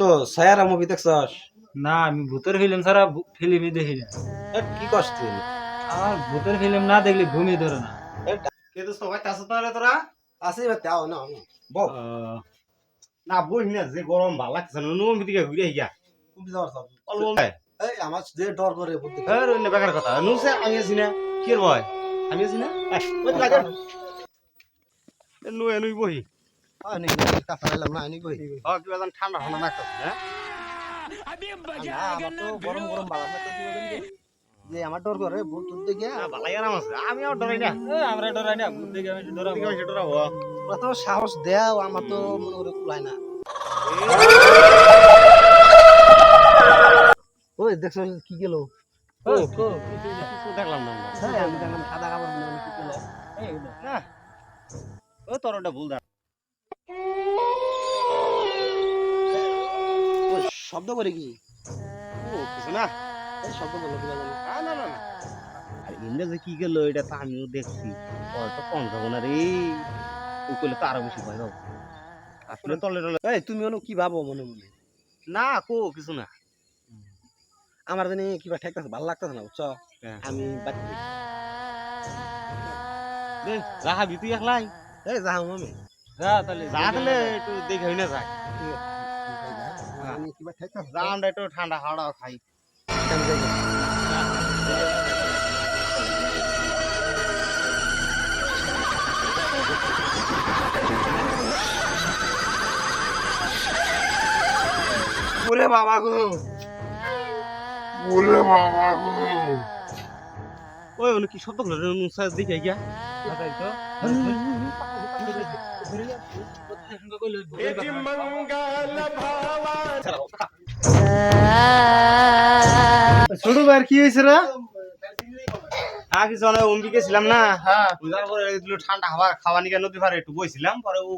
দোস্ত সায়ারা মুভি দেখছস? না আমি ভূতের ফিল্ম ছাড়া ফিল্মই দেখি না। কি কষ্ট আমার ভূতের ফিল্ম না দেখলে ঘুমিয়ে ধরে না। কে দোস্ত ভাই তাস তাহলে তোরা? আসি বা তাও না বল। না বই না যে গরম ভালো লাগছে না নম দিকে ঘুরে গিয়া তুমি যাওয়ার সব। এই আমার যে ডর করে বুদ্ধি হ্যাঁ রইল বেকার কথা। নুসে আমি আছি না। কি রে ভাই? আমি আছি না? ওই দিকে আগে। এ, নু এনুই বহি। না ঠান্ডা ঠান্ডা হ্যাঁ তো গরম গরম না? যে আমার ডর করে ভূত টুত দেখে ভালাই আরাম আছে। আমি আর ডরাই না আমরা ডরাই না ভূত দেখে আমি ডরাবো ডরাবো ওরা তো সাহস দেও আমার তো মনে করে কুলায় না ওই দেখছ কি গেল? দেখলাম না। হ্যাঁ আমি দেখলাম সাদা কাপড়। না। ও তোর ওটা ভুল দেখ ওই শব্দ করে কি? না। শব্দ বলো কি জানি না না না আর যে কি গেল? এটা তো আমিও দেখছি। তো কম যাব না রে। ও করলে তো আরও বেশি ভয় পাবো। আসলে তলে তলে এই তুমি অনু কি ভাবো মনে মনে? না কো কিছু না। আমার জানি কিবা ঠেকতেছে ভালো লাগতেছে না বুঝছ? হ্যাঁ। আমি। দে রাহাবি তুই একলাই। এই যাও আমি যা তাহলে যা তাহলে একটু দেখে না যাক আমরা একটু ঠান্ডা হাওড়া খাই আমি যাই না। ওরে বাবা গো ওই অনেক কি শব্দ করল দেখে গিয়া তো ছোট ভাই কি হয়েছে রে আগে জনে অম্বিকে ছিলাম না হ্যাঁ বুঝার পরে ঠান্ডা হাওয়া খাওয়া নিকে নদী পারে একটু বইছিলাম পরে ও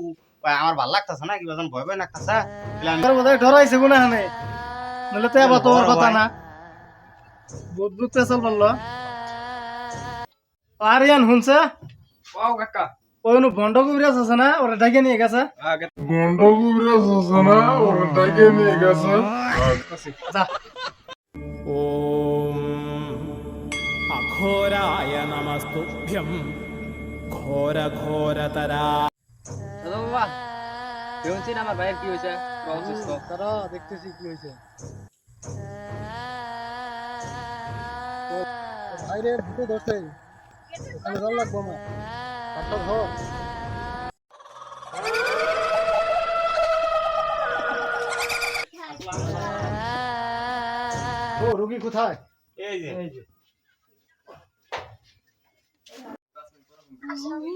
আমার ভালো লাগতেছে না কিবা ভয় ভয় লাগতেছে তোর বোধহয় ডরাইছে গুনা হানে নলে তো আবার তোমার কথা না বুধ পেছল বলল। আর ইয়ান শুনছে ওইন বন্ধকবিরাজ আছে না? ওরা ডাকে নিয়ে গেছে। বন্ধকবিরাজ আছে না? ওরা ডাকে নিয়ে গেছে। অঘোরায় নমস্তুভ্যম। ঘোর ঘোরতরা বাবা শুনছি না? কি হয়েছে? দেখতেছি কি হয়েছে। ভাইরে ভুতে ধরছে আমি লাগবো হাতটা ধর ও রুগী কোথায় এই যে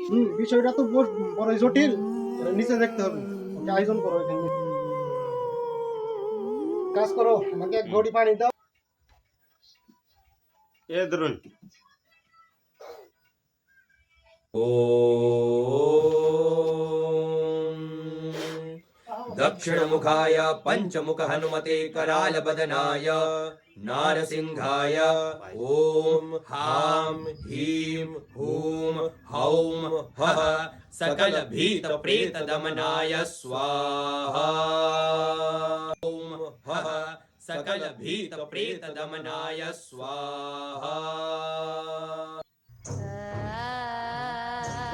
হুম বিষয়টা তো বড় বড় জটিল। এটা নিচে দেখতে হবে। ওকে আয়োজন করো এখানে। কাজ করো আমাকে এক ঘড়ি পানি দাও। এ ধরুন। दक्षिणमुखाय पञ्चमुख हनुमते कराल करालबदनाय नारसिंहाय ॐ हाँ ह्रीं हूँ हौं हः सकलभीतप्रेतदमनाय स्वाहा। ॐ हः सकलभीतप्रेतदमनाय स्वाहा। তো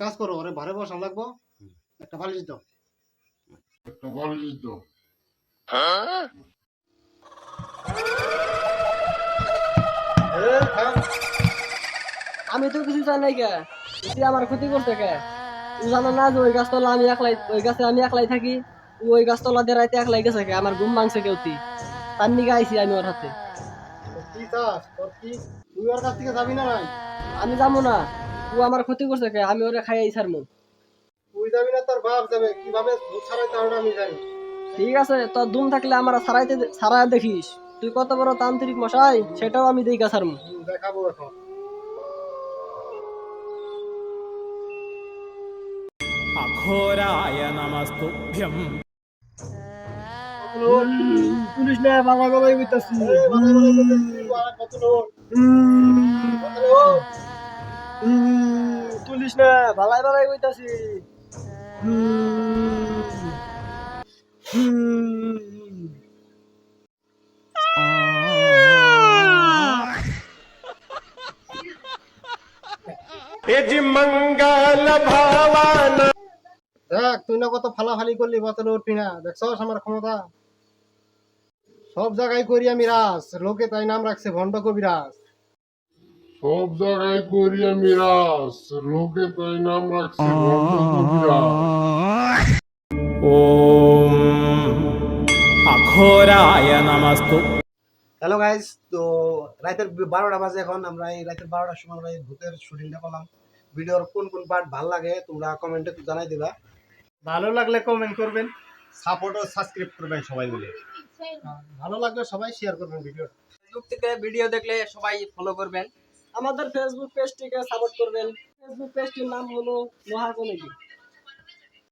কাজ করো ওরে ভারে বসা লাগবো। একটা বালিশ দাও। আমি তো কিছু জানি নাই কে। তুই আমার ক্ষতি করতে কে? তুই জানো না যে ওই গাছতলা আমি একলাই ওই গাছে আমি একলাই থাকি? ওই গাছতলা দিয়ে রাইতে একলাই গেছে কে? আমার ঘুম ভাঙছে কেউ তুই তার নিকে আইছি আমি ওর হাতে। তুই ওর কাছ থেকে যাবি না আমি যাব না। ও আমার ক্ষতি করছে কে আমি ওরে খাইয়াই ছাড়মু তুই যাবি না তোর বাপ যাবে কিভাবে ভূত ছাড়াইতে হবে আমি জানি ঠিক আছে তোর দুম থাকলে আমার সারাইতে সারাই দেখিস তুই কত বড় তান্ত্রিক মশাই সেটাও আমি দেখা সারমু দেখাবো এখন अघोराय नमस्तुभ्यं পুলিশ না বাবা বাবাই কইতাছি বাবা বাবাই কইতাছি কত লোক কত লোক পুলিশ না ভালাই ভালাই কইতাছি। দেখ তুই না কত ফালাফালি করলি বাতলে উঠবি না দেখছস আমার ক্ষমতা? সব জায়গায় করি আমি রাস লোকে তাই নাম রাখছে ভণ্ড কবিরাজ। সব জায়গায় করিয়া মিরাস লোকে তাই নাম রাখছে আখরায় হ্যালো গাইস তো রাতের বারোটা বাজে এখন আমরা এই রাতের বারোটার সময় আমরা এই ভূতের শুটিংটা করলাম। ভিডিওর কোন কোন পার্ট ভালো লাগে তোমরা কমেন্টে জানাই দিবা। ভালো লাগলে কমেন্ট করবেন। সাপোর্ট ও সাবস্ক্রাইব করবেন সবাই মিলে। ভালো লাগলে সবাই শেয়ার করবেন ভিডিও ফেসবুক থেকে ভিডিও দেখলে সবাই ফলো করবেন। আমাদের ফেসবুক পেজটিকে সাপোর্ট করবেন। ফেসবুক পেজটির নাম হলো লোহা কমেডি